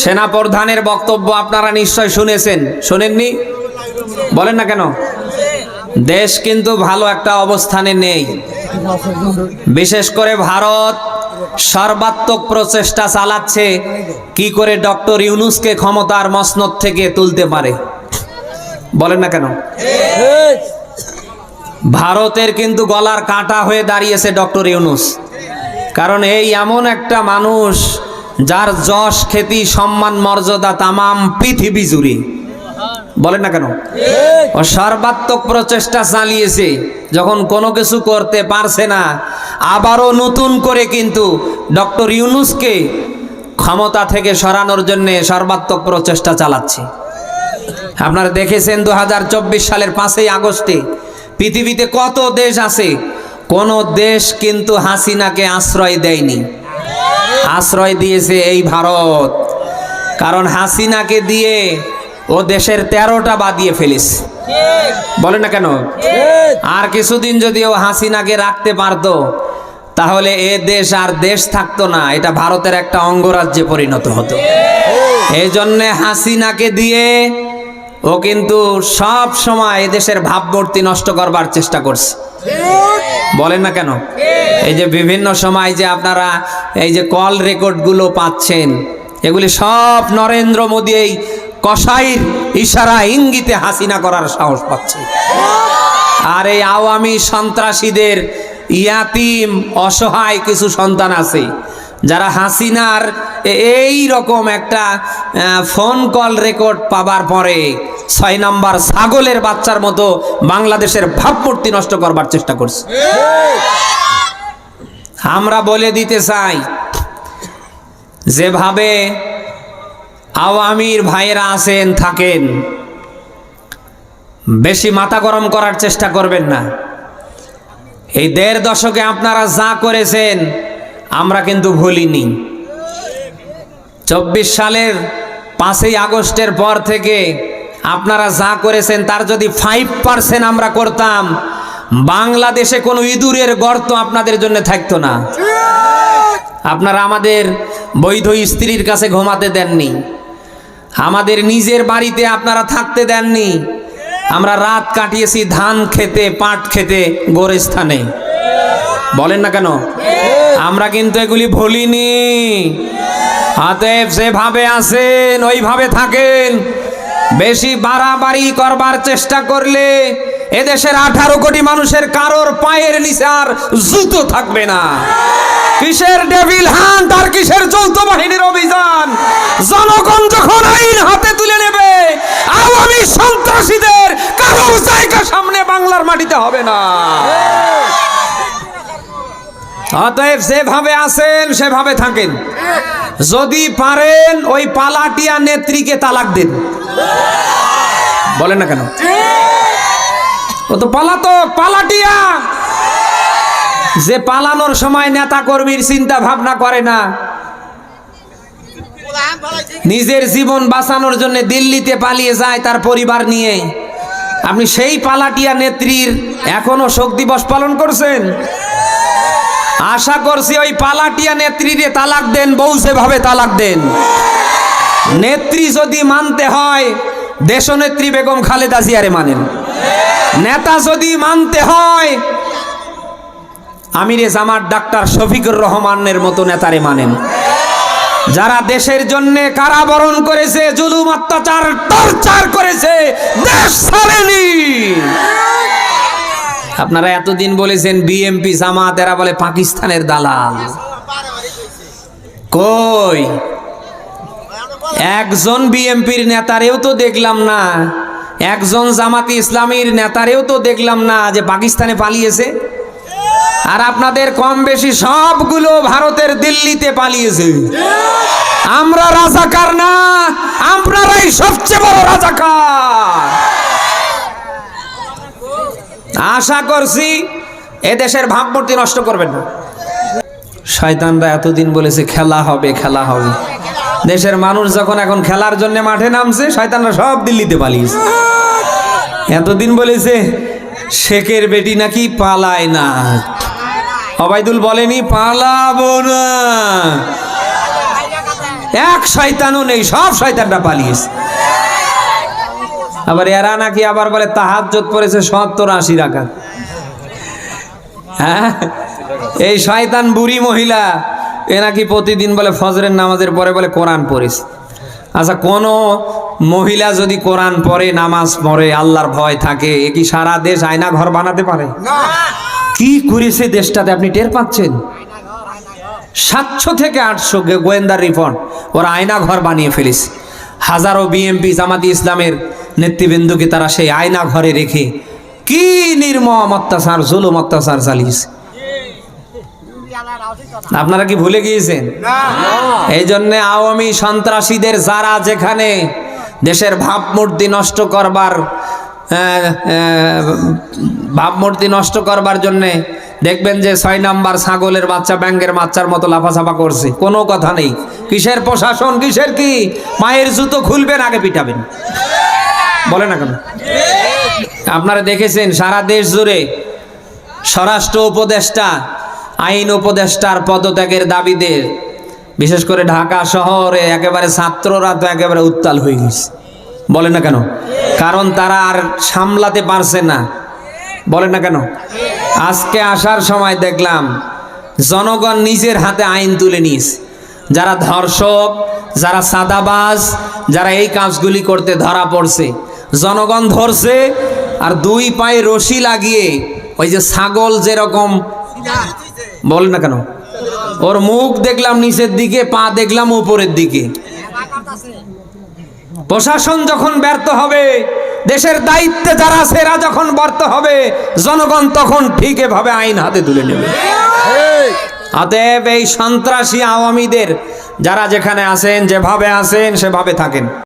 সেনা প্রধানের বক্তব্য আপনারা নিশ্চয় শুনেছেন। শোনেননি? বলেন না কেন? দেশ কিন্তু ভালো একটা অবস্থানে নেই। বিশেষ করে ভারত সর্বাত্মক প্রচেষ্টা চালাচ্ছে কি করে ডক্টর ইউনুসকে ক্ষমতার মসনদ থেকে তুলতে পারে। বলেন না কেন? ভারতের কিন্তু গলার কাটা হয়ে দাঁড়িয়েছে ডক্টর ইউনুস। কারণ এই এমন একটা মানুষ যার যশ খ্যাতি সম্মান মর্যাদা তামাম পৃথিবী জুড়ে। বলেন না কেন? ও সর্বাত্মক প্রচেষ্টা চালিয়েছে। যখন কোনো কিছু করতে পারছে না আবারও নতুন করে কিন্তু ডক্টর ইউনুসকে ক্ষমতা থেকে সরানোর জন্য সর্বাত্মক প্রচেষ্টা চালাচ্ছে। আপনারা দেখেছেন দু হাজার চব্বিশ সালের পাঁচই আগস্টে পৃথিবীতে কত দেশ আছে? কোন দেশ কিন্তু হাসিনাকে আশ্রয় দেয়নি। আশ্রয় দিয়েছে এই ভারত। কারণ হাসিনাকে দিয়ে ও দেশের তেরোটা বাদিয়ে ফেলিস বলে না কেন? আর কিছুদিন যদি ও হাসিনাকে রাখতে পারতো, তাহলে এ দেশ আর দেশ থাকতো না, এটা ভারতের একটা অঙ্গরাজ্যে পরিণত হতো। এই জন্যে হাসিনাকে দিয়ে ও কিন্তু সব সময় দেশের ভাবমূর্তি নষ্ট করবার চেষ্টা করছে। বলেন না কেন? এই যে বিভিন্ন সময় যে আপনারা এই যে কল রেকর্ডগুলো পাচ্ছেন, এগুলি সব নরেন্দ্র মোদী এই কসাইর ইশারা ইঙ্গিতে হাসিনা করার সাহস পাচ্ছে। আর এই আওয়ামী সন্ত্রাসীদের ইয়াতিম, অসহায় কিছু সন্তান আছে, যারা হাসিনার এই রকম একটা ফোন কল রেকর্ড পাবার পরে ছয় নম্বর ছাগলের বাচ্চার মতো বাংলাদেশের ভাবমূর্তি নষ্ট করবার চেষ্টা করছে। আমরা বলে দিতে চাই, যেভাবে আওয়ামীর ভাইয়েরা আছেন, থাকেন, বেশি মাথা গরম করার চেষ্টা করবেন না। এই দেড় দশকে আপনারা যা করেছেন, আমরা কিন্তু ভুলিনি। চব্বিশ সালের পাঁচই আগস্টের পর থেকে আপনারা যা করেছেন, তার যদি ফাইভ পার্সেন্ট আমরা করতাম বাংলাদেশে কোনো ইঁদুরের গর্ত আপনাদের জন্য থাকতো না। আপনারা আমাদের বৈধ স্ত্রীর কাছে ঘুমাতে দেননি। আমাদের নিজের বাড়িতে আপনারা থাকতে দেননি। আমরা রাত কাটিয়েছি ধান খেতে, পাট খেতে গোরস্থানে। বলেন না কেন? আমরা কিন্তু এগুলি ভুলিনি। অতএব যেভাবে আসেন ওইভাবে থাকেন। বেশি বাড়াবাড়ি করবার চেষ্টা করলে এদেশের আঠারো কোটি মানুষের কারোর পায়ের নিচে আর জুতো থাকবে না। কিসের ডেভিল হান্ট আর কিসের যৌথ বাহিনীর অভিযান? জনগণ যখন আইন হাতে তুলে নেবে, আওয়ামী সন্ত্রাসীদের কারোর জায়গা সামনে বাংলার মাটিতে হবে না। অতএব যেভাবে আছেন, সেভাবে থাকেন। যদি পারেন, ওই পালাটিয়া নেত্রীকে তালাক দিন। বলেন না কেন? ও তো পালাতক, পালাটিয়া। যে পালানোর সময় নেতা কর্মীর চিন্তা ভাবনা করে না, নিজের জীবন বাঁচানোর জন্য দিল্লিতে পালিয়ে যায় তার পরিবার নিয়ে। আপনি সেই পালাটিয়া নেত্রীর এখনও শোক দিবস পালন করছেন? আশা করছি ওই পালাটিয়া নেত্রীরে তালাক দেন, বউ সেভাবে তালাক দেন। নেত্রী যদি মানতে হয় দেশনেত্রী বেগম খালেদা জিয়ারে মানেন। নেতা যদি মানতে হয়, আমিরে জামাত ডাক্তার শফিকুর রহমানের মতো নেতারে মানেন। যারা দেশের জন্য কারাবরণ করেছে, জুলুম, অত্যাচার, টর্চার করেছে, দেশ ছাড়েনি। আপনারা এতদিন বলেছেন, বিএমপি জামাত, এরা বলে পাকিস্তানের দালাল। কই? একজন বিএমপির নেতারেও তো দেখলাম না। একজন জামাতি ইসলামীর নেতারেও তো দেখলাম না যে পাকিস্তানে পালিয়েছে। আর আপনাদের কম বেশি সবগুলো ভারতের দিল্লিতে পালিয়েছে। আমরা রাজাকার না আপনারাই সবচেয়ে বড় রাজাকার। আশা করছি এদেশের ভাবমূর্তি নষ্ট করবেন না। শয়তানরা এতদিন বলেছে, খেলা হবে খেলা হবে। দেশের মানুষ যখন এখন খেলার জন্য মাঠে নামছে, শয়তানরা সব দিল্লিতে পালিয়েছে। এতদিন বলেছে, শেখের বেটি নাকি পালায় না। অবাইদুল বলেনি, পালাবো না। এক শয়তানও নেই, সব শয়তানরা পালিয়েছে। আবার এরা নাকি আবার বলে তাহাজ্জত পড়েছে সত্তর আশি রাখা হ্যাঁ? এই শয়তান বুড়ি মহিলা এ নাকি প্রতিদিন বলে ফজরের নামাজের পরে বলে কোরআন পড়েছে আচ্ছা কোন মহিলা যদি কোরআন পড়ে নামাজ পড়ে আল্লাহর ভয় থাকে এ কি সারা দেশ আয়না ঘর বানাতে পারে? কি করেছে দেশটাতে আপনি টের পাচ্ছেন? সাতশো থেকে আটশো গোয়েন্দার রিপোর্ট ওরা আয়না ঘর বানিয়ে ফেলেছে হাজারো বিএমপি জামাতি ইসলামের নেতৃবৃন্দকে তারা সেই আয়না ঘরে রেখে কি নির্মম অত্যাচার জুলুম অত্যাচার চালিয়েছে। আপনারা কি ভুলে গিয়েছেন? এই জন্য আওয়ামী সন্ত্রাসীদের যারা যেখানে দেশের ভাবমূর্তি নষ্ট করবার ভাবমূর্তি নষ্ট করবার জন্যে দেখবেন যে ছয় নাম্বার ছাগলের বাচ্চা ব্যাঙ্গের বাচ্চার মতো লাফাছাপা করছে। কোনো কথা নেই। কিসের প্রশাসন কিসের কি? মায়ের জুতো খুলবেন আগে পিটাবেন। বলে না কেন? আপনারা দেখেছেন সারা দেশ জুড়ে স্বরাষ্ট্র উপদেষ্টা আইন উপদেষ্টার পদত্যাগের দাবিতে, বিশেষ করে ঢাকা শহরে একেবারে ছাত্ররা তো একেবারে উত্তাল হয়ে গেছে। বলে না কেন? কারণ তারা আর সামলাতে পারছে না। বলে না কেন? আজকে আসার সময় দেখলাম, জনগণ নিজের হাতে আইন তুলে নিস যারা ধর্ষক, যারা সাদাবাজ, যারা এই কাজগুলি করতে ধরা পড়ছে, জনগণ ধরছে আর দুই পায়ে রশি লাগিয়ে ওই যে ছাগল যেরকম বলেন না কেন? ওর মুখ দেখলাম, নিচের দিকে, পা দেখলাম, উপরের দিকে। প্রশাসন যখন ব্যর্থ হবে, দেশের দায়িত্বে যারা সেরা যখন ব্যর্থ হবে, জনগণ তখন ঠিক এভাবে আইন হাতে তুলে নেবে। অতএব এই সন্ত্রাসী আওয়ামীদের, যারা যেখানে আছেন, যেভাবে আছেন, সেভাবে থাকেন।